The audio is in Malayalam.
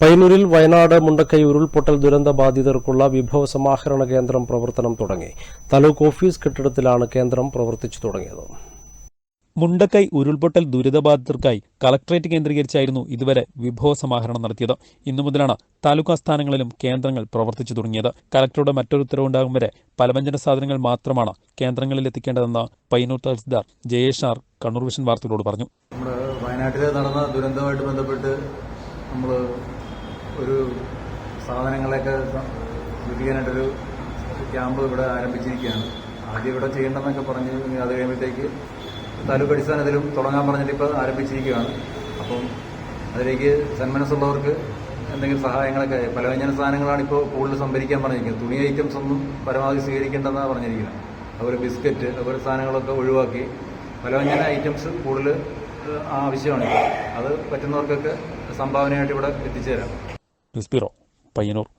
പയ്യന്നൂരിൽ വയനാട് മുണ്ടക്കൈ ഉരുൾപൊട്ടൽ ദുരന്ത ബാധിതർക്കുള്ള വിഭവ സമാഹരണ കേന്ദ്രം പ്രവർത്തനം തുടങ്ങി. താലൂക്ക് ഓഫീസ് കെട്ടിടത്തിലാണ് കേന്ദ്രം പ്രവർത്തിച്ചു തുടങ്ങിയത്. മുണ്ടക്കൈ ഉരുൾപൊട്ടൽ ദുരിതബാധിതർക്കായി കളക്ടറേറ്റ് കേന്ദ്രീകരിച്ചായിരുന്നു ഇതുവരെ വിഭവ സമാഹരണം നടത്തിയത്. ഇന്നു മുതലാണ് താലൂക്ക് ആസ്ഥാനങ്ങളിലും കേന്ദ്രങ്ങൾ പ്രവർത്തിച്ചു തുടങ്ങിയത്. കലക്ടറുടെ മറ്റൊരു ഉത്തരവുണ്ടാകും വരെ പലവ്യഞ്ജന സാധനങ്ങൾ മാത്രമാണ് കേന്ദ്രങ്ങളിൽ എത്തിക്കേണ്ടതെന്ന് പയ്യന്നൂർ തഹസിൽദാർ ജയേഷ് ആർ കണ്ണൂർ വിഷൻ വാർത്തകളോട് പറഞ്ഞു. നമ്മുടെ വയനാട്ടിൽ നടന്ന ദുരന്തവുമായിട്ട് ബന്ധപ്പെട്ട് നമ്മൾ ഒരു സാധനങ്ങളെയൊക്കെ സൂക്ഷിക്കാനായിട്ടൊരു ക്യാമ്പ് ഇവിടെ ആരംഭിച്ചിരിക്കുകയാണ്. ആദ്യം ഇവിടെ ചെയ്യേണ്ടെന്നൊക്കെ പറഞ്ഞ് അത് കഴിയുമ്പോഴത്തേക്ക് താലൂക്ക് അടിസ്ഥാനത്തിലും തുടങ്ങാൻ പറഞ്ഞിട്ട് ഇപ്പോൾ ആരംഭിച്ചിരിക്കുകയാണ്. അപ്പം അതിലേക്ക് സന്മനസ്സുള്ളവർക്ക് എന്തെങ്കിലും സഹായങ്ങളൊക്കെ പലവ്യഞ്ജന സാധനങ്ങളാണ് ഇപ്പോൾ കൂടുതൽ സംഭരിക്കാൻ പറഞ്ഞിരിക്കുന്നത്. തുണി ഐറ്റംസ് ഒന്നും പരമാവധി സ്വീകരിക്കേണ്ടെന്നാണ് പറഞ്ഞിരിക്കുന്നത്. അതുപോലെ ബിസ്ക്കറ്റ് അതുപോലെ സാധനങ്ങളൊക്കെ ഒഴിവാക്കി പലവ്യഞ്ജന ഐറ്റംസ് കൂടുതൽ ആവശ്യമാണ്. അത് പറ്റുന്നവർക്കൊക്കെ സംഭാവനയായിട്ട് ഇവിടെ എത്തിച്ചേരാം. Respiro, Feyenoord